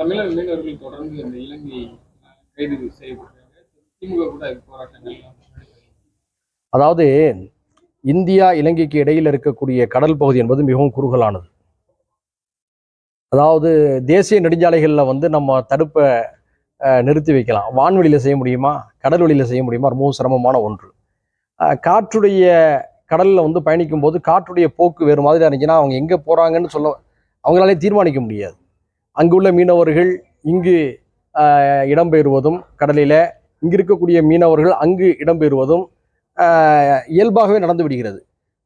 தமிழக மீனவர்கள் தொடர்ந்து இந்த இலங்கை கைது செய்யப்பட்டாங்க திமுக கூட போராட்டங்கள் அதாவது இந்தியா இலங்கைக்கு இடையில் இருக்கக்கூடிய கடல் பகுதி என்பது மிகவும் குறுகலானது. அதாவது தேசிய நெடுஞ்சாலைகளில் வந்து நம்ம தடுப்பை நிறுத்தி வைக்கலாம். வான்வெளியில் செய்ய முடியுமா? கடல் வழியில் செய்ய முடியுமா? ரொம்பவும் சிரமமான ஒன்று. காற்றுடைய கடலில் வந்து பயணிக்கும் போது காற்றுடைய போக்கு வேறு மாதிரி இருந்துச்சுன்னா அவங்க எங்கே போகிறாங்கன்னு சொல்ல அவங்களாலே தீர்மானிக்க முடியாது. அங்குள்ள மீனவர்கள் இங்கு இடம்பெறுவதும் இடம்பெயர்வதும் கடலில் இங்கு இருக்கக்கூடிய மீனவர்கள் அங்கு இடம்பெயர்வதும் இயல்பாகவே நடந்து விடுகிறது.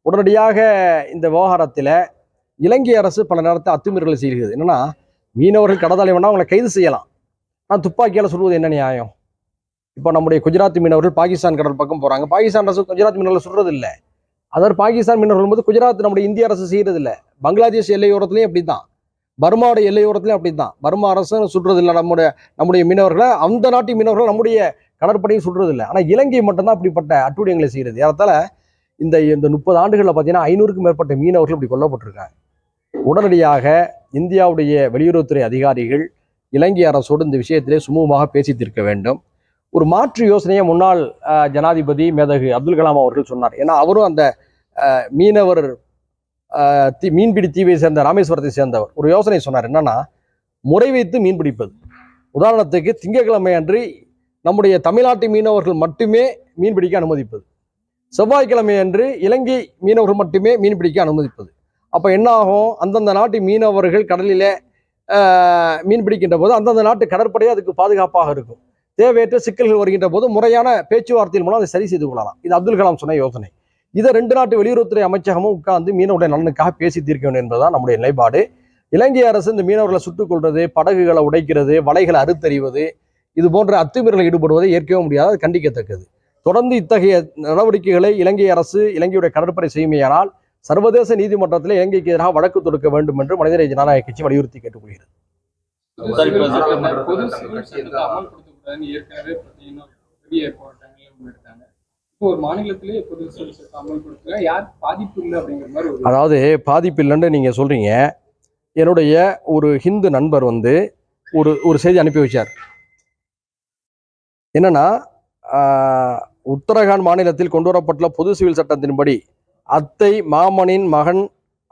உடனடியாக இந்த விவகாரத்தில் இலங்கை அரசு பல நேரத்தை அத்துமீறலை செய்கிறது. என்னன்னா மீனவர்கள் கடதாலை வேணால் அவங்களை கைது செய்யலாம். ஆனால் துப்பாக்கியால் சொல்வது என்ன நியாயம்? இப்போ நம்முடைய குஜராத் மீனவர்கள் பாகிஸ்தான் கடல் பக்கம் போகிறாங்க பாகிஸ்தான் அரசு குஜராத் மீனவர்கள் சொல்கிறது இல்லை. அதாவது பாகிஸ்தான் மீனவர்கள் போது குஜராத் நம்முடைய இந்திய அரசு செய்கிறது இல்லை. பங்களாதேஷ் எல்லையோரத்துலேயும் அப்படி தான் பர்மாவோட எல்லையோரத்துலையும் அப்படி தான் பர்மா அரசு சுடுறது இல்லை நம்முடைய நம்முடைய மீனவர்களை அந்த நாட்டு மீனவர்கள் நம்முடைய கடற்படையும் சுடுறது இல்லை ஆனால் இலங்கை மட்டும்தான் அப்படிப்பட்ட அட்டூழியங்களை செய்கிறது. ஏறத்தாழ இந்த இந்த முப்பது ஆண்டுகளில் பார்த்தீங்கன்னா ஐநூறுக்கும் மேற்பட்ட மீனவர்கள் இப்படி கொல்லப்பட்டிருக்காங்க. உடனடியாக இந்தியாவுடைய வெளியுறவுத்துறை அதிகாரிகள் இலங்கை அரசோடு இந்த விஷயத்திலே சுமூகமாக பேசி தீர்க்க வேண்டும். ஒரு மாற்று யோசனையை முன்னாள் ஜனாதிபதி மேதகு அப்துல் கலாம் அவர்கள் சொன்னார். ஏன்னா அவரும் அந்த மீனவர் தீ மீன்பிடி தீவை சேர்ந்த ராமேஸ்வரத்தை சேர்ந்தவர். ஒரு யோசனை சொன்னார். என்னன்னா முறை வைத்து மீன் பிடிப்பது. உதாரணத்துக்கு திங்கட்கிழமை அன்று நம்முடைய தமிழ்நாட்டு மீனவர்கள் மட்டுமே மீன் பிடிக்க அனுமதிப்பது. செவ்வாய்க்கிழமை அன்று இலங்கை மீனவர்கள் மட்டுமே மீன் பிடிக்க அனுமதிப்பது. அப்போ என்ன ஆகும் அந்தந்த நாட்டு மீனவர்கள் கடலில் மீன் பிடிக்கின்ற போது அந்தந்த நாட்டு கடற்படையே அதுக்கு பாதுகாப்பாக இருக்கும். தேவையற்ற சிக்கல்கள் வருகின்ற போது முறையான பேச்சுவார்த்தையின் மூலம் அதை சரி செய்து கொள்ளலாம். இது அப்துல் கலாம் சொன்ன யோசனை. இதை ரெண்டு நாட்டு வெளியுறவுத்துறை அமைச்சகமும் உட்கார்ந்து மீனவருடைய நலனுக்காக பேசி தீர்க்க வேண்டும் என்பதுதான் நம்முடைய நிலைப்பாடு. இலங்கை அரசு இந்த மீனவர்களை சுட்டுக் கொள்வது படகுகளை உடைக்கிறது வலைகளை அறுத்தறிவது இது போன்ற அத்துமீறலில் ஈடுபடுவதை ஏற்கவே முடியாது அது கண்டிக்கத்தக்கது. தொடர்ந்து இத்தகைய நடவடிக்கைகளை இலங்கை அரசு இலங்கையுடைய கடற்படை செய்யுமையானால் சர்வதேச நீதிமன்றத்தில் இலங்கைக்கு எதிராக வழக்கு தொடுக்க வேண்டும் என்று மனிதநேய ஜனநாயக கட்சி வலியுறுத்தி கேட்டுக்கொள்கிறது. ஏற்கனவே பெரிய போராட்டங்களை ஒரு மாநிலத்திலேயே பொது யார்? பாதிப்பு இல்லை அப்படிங்கிற மாதிரி அதாவது பாதிப்பு இல்லைன்னு நீங்கள் சொல்கிறீங்க என்னுடைய ஒரு ஹிந்து நண்பர் வந்து ஒரு ஒரு செய்தி அனுப்பி வச்சார். என்னன்னா உத்தரகாண்ட் மாநிலத்தில் கொண்டு வரப்பட்டுள்ள பொது சிவில் சட்டத்தின்படி அத்தை மாமனின் மகன்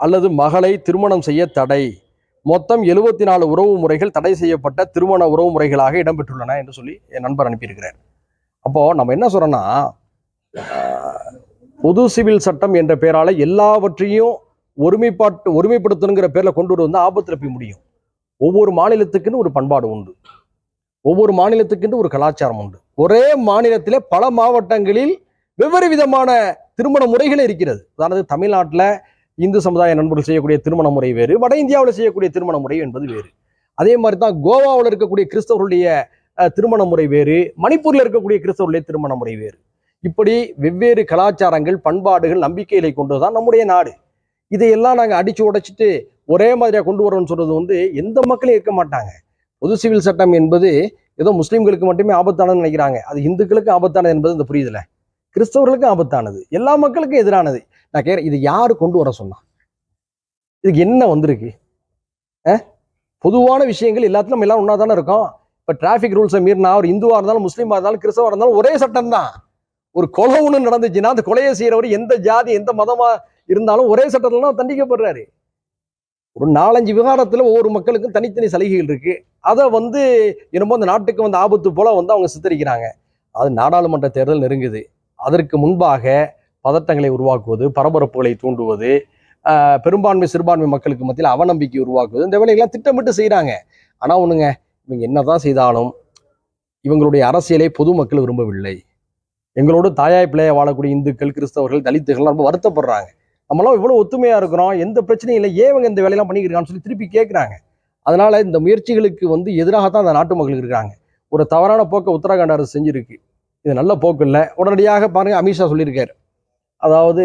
அல்லது மகளை திருமணம் செய்ய தடை. மொத்தம் எழுபத்தி நாலு உறவு முறைகள் தடை செய்யப்பட்ட திருமண உறவு முறைகளாக இடம்பெற்றுள்ளன என்று சொல்லி என் நண்பர் அனுப்பியிருக்கிறார். அப்போ நம்ம என்ன சொல்றோம்னா பொது சிவில் சட்டம் என்ற பெயரால் எல்லாவற்றையும் ஒருமைப்பாட்டு ஒருமைப்படுத்தணுங்கிற பேரில் கொண்டு வந்து ஆபத்தில் போய் முடியும். ஒவ்வொரு மாநிலத்துக்குன்னு ஒரு பண்பாடு உண்டு. ஒவ்வொரு மாநிலத்துக்குன்னு ஒரு கலாச்சாரம் உண்டு. ஒரே மாநிலத்திலே பல மாவட்டங்களில் வெவ்வேறு விதமான திருமண முறைகள் இருக்கிறது. அதாவது தமிழ்நாட்டில் இந்து சமுதாய நண்பர்கள் செய்யக்கூடிய திருமண முறை வேறு வட இந்தியாவில் செய்யக்கூடிய திருமண முறை என்பது வேறு. அதே மாதிரி தான் கோவாவில் இருக்கக்கூடிய கிறிஸ்தவர்களுடைய திருமண முறை வேறு மணிப்பூரில் இருக்கக்கூடிய கிறிஸ்தவர்களுடைய திருமண முறை வேறு. இப்படி வெவ்வேறு கலாச்சாரங்கள் பண்பாடுகள் நம்பிக்கைகளை கொண்டுதான் நம்முடைய நாடு. இதையெல்லாம் நாங்கள் அடிச்சு உடைச்சிட்டு ஒரே மாதிரியாக கொண்டு வரோம்னு சொல்றது வந்து எந்த மக்களும் இருக்க மாட்டாங்க. பொது சிவில் சட்டம் என்பது ஏதோ முஸ்லீம்களுக்கு மட்டுமே ஆபத்தானதுன்னு நினைக்கிறாங்க. அது இந்துக்களுக்கு ஆபத்தானது என்பது இந்த புரியுதுல? கிறிஸ்தவர்களுக்கும் ஆபத்தானது. எல்லா மக்களுக்கும் எதிரானது. நான் கேட்குறேன் இது யார் கொண்டு வர சொன்னா? இதுக்கு என்ன வந்திருக்கு? பொதுவான விஷயங்கள் எல்லாத்துலையும் எல்லாம் ஒன்றா தானே இருக்கும். இப்போ டிராஃபிக் ரூல்ஸை மீறினா ஒரு இந்துவாக இருந்தாலும் முஸ்லீமாக இருந்தாலும் கிறிஸ்தவாக இருந்தாலும் ஒரே சட்டம் தான் ஒரு கொலை ஒன்று நடந்துச்சுன்னா அந்த கொலையை செய்கிறவர் எந்த ஜாதி எந்த மதமாக இருந்தாலும் ஒரே சட்டத்தில் தான் தண்டிக்கப்படுறாரு. ஒரு நாலஞ்சு விவகாரத்தில் ஒவ்வொரு மக்களுக்கும் தனித்தனி சலுகைகள் இருக்குது அதை வந்து என்னமோ அந்த நாட்டுக்கு வந்து ஆபத்து போல் வந்து அவங்க சித்தரிக்கிறாங்க. அது நாடாளுமன்ற தேர்தல் நெருங்குது. அதற்கு முன்பாக பதட்டங்களை உருவாக்குவது பரபரப்புகளை தூண்டுவது பெரும்பான்மை சிறுபான்மை மக்களுக்கு மத்தியில் அவநம்பிக்கை உருவாக்குவது இந்த வேலையெல்லாம் திட்டமிட்டு செய்கிறாங்க ஆனால் ஒன்றுங்க இவங்க என்னதான் செய்தாலும் இவங்களுடைய அரசியலை பொதுமக்கள் விரும்பவில்லை. எங்களோட தாயாய் பிள்ளைய வாழக்கூடிய இந்துக்கள் கிறிஸ்தவர்கள் தலித்துகள் ரொம்ப வருத்தப்படுறாங்க. நம்மளாம் இவ்வளவு ஒத்துமையா இருக்கிறோம் எந்த பிரச்சனையும் இல்லை ஏன் இவங்க இந்த வேலையெல்லாம் பண்ணிக்கிறாங்கன்னு சொல்லி திருப்பி கேட்குறாங்க. அதனால இந்த முயற்சிகளுக்கு வந்து எதிராகத்தான் அந்த நாட்டு மக்கள் இருக்கிறாங்க. ஒரு தவறான போக்கை உத்தரகாண்ட் அரசு செஞ்சிருக்கு. இது நல்ல போக்கு இல்லை. உடனடியாக பாருங்க அமித்ஷா சொல்லியிருக்காரு. அதாவது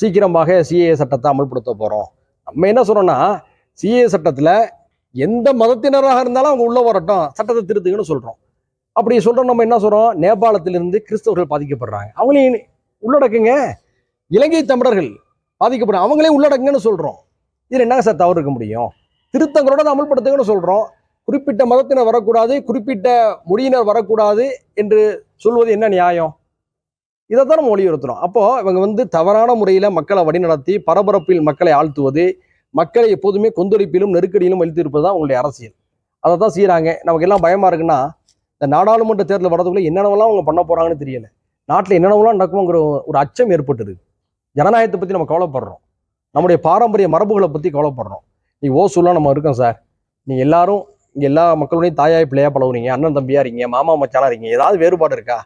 சீக்கிரமாக சிஏஏ சட்டத்தை அமல்படுத்த போகிறோம் நம்ம என்ன சொல்கிறோன்னா சிஏஏ சட்டத்தில் எந்த மதத்தினராக இருந்தாலும் அவங்க உள்ளே வரட்டும் சட்டத்தை திருத்துங்கன்னு சொல்கிறோம் அப்படி சொல்கிறோம் நம்ம என்ன சொல்கிறோம் நேபாளத்திலிருந்து கிறிஸ்தவர்கள் பாதிக்கப்படுறாங்க. அவங்களையும் உள்ளடக்குங்க. இலங்கை தமிழர்கள் பாதிக்கப்படுறாங்க அவங்களே உள்ளடக்குங்கன்னு சொல்கிறோம் இதில் என்னங்க சார் தவறு இருக்க முடியும்? திருத்தங்களோட அதை அமல்படுத்துங்கன்னு சொல்கிறோம் குறிப்பிட்ட மதத்தினர் வரக்கூடாது குறிப்பிட்ட மொழியினர் வரக்கூடாது என்று சொல்வது என்ன நியாயம்? இதை தான் நம்ம வலியுறுத்துறோம். அப்போ இவங்க வந்து தவறான முறையில் மக்களை வழிநடத்தி பரபரப்பில் மக்களை ஆழ்த்துவது மக்களை எப்போதுமே கொந்தளிப்பிலும் நெருக்கடியிலும் அழித்து இருப்பது தான் உங்களுடைய அரசியல். அதை தான் செய்கிறாங்க நமக்கு எல்லாம் பயமா இருக்குன்னா இந்த நாடாளுமன்ற தேர்தல் வரதுக்குள்ள என்னென்னவெல்லாம் அவங்க பண்ண போறாங்கன்னு தெரியல. நாட்டில் என்னென்னவெல்லாம் நடக்குங்கிற ஒரு அச்சம் ஏற்பட்டுருக்கு ஜனநாயகத்தை பற்றி நம்ம கவலைப்படுறோம். நம்முடைய பாரம்பரிய மரபுகளை பற்றி கவலைப்படுறோம். நீ ஓசூலாம் நம்ம இருக்கோம் சார். நீங்கள் எல்லாரும் இங்கே எல்லா மக்களுடையும் தாயாய் பிள்ளையா பழகுறீங்க அண்ணன் தம்பியா இருக்கீங்க மாமா மச்சானா இருக்கீங்க. ஏதாவது வேறுபாடு இருக்கா?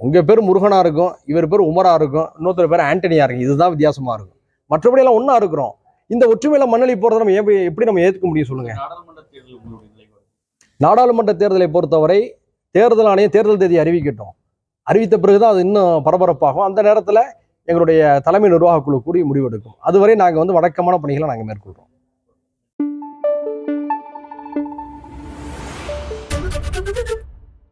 உங்கள் பேர் முருகனா இருக்கும் இவர் பேர் உமரா இருக்கும் இன்னொருத்தர் பேர் ஆண்டனியா இருக்கும். இதுதான் வித்தியாசமா இருக்கும். மற்றபடி எல்லாம் ஒன்றா இருக்கிறோம். இந்த ஒற்றுமையில மண்ணளி போகிறத நம்ம எப்படி எப்படி நம்ம ஏற்றுக்க முடியும் சொல்லுங்க. நாடாளுமன்ற தேர்தல் உங்களுடைய நிலைப்பாடு நாடாளுமன்ற தேர்தலை பொறுத்தவரை தேர்தல் ஆணையம் தேர்தல் தேதி அறிவிக்கட்டும். அறிவித்த பிறகுதான் அது இன்னும் பரபரப்பாகும். அந்த நேரத்தில் எங்களுடைய தலைமை நிர்வாக குழு கூடி முடிவெடுக்கும். அதுவரை நாங்கள் வந்து வழக்கமான பணிகளை நாங்கள் மேற்கொள்கிறோம்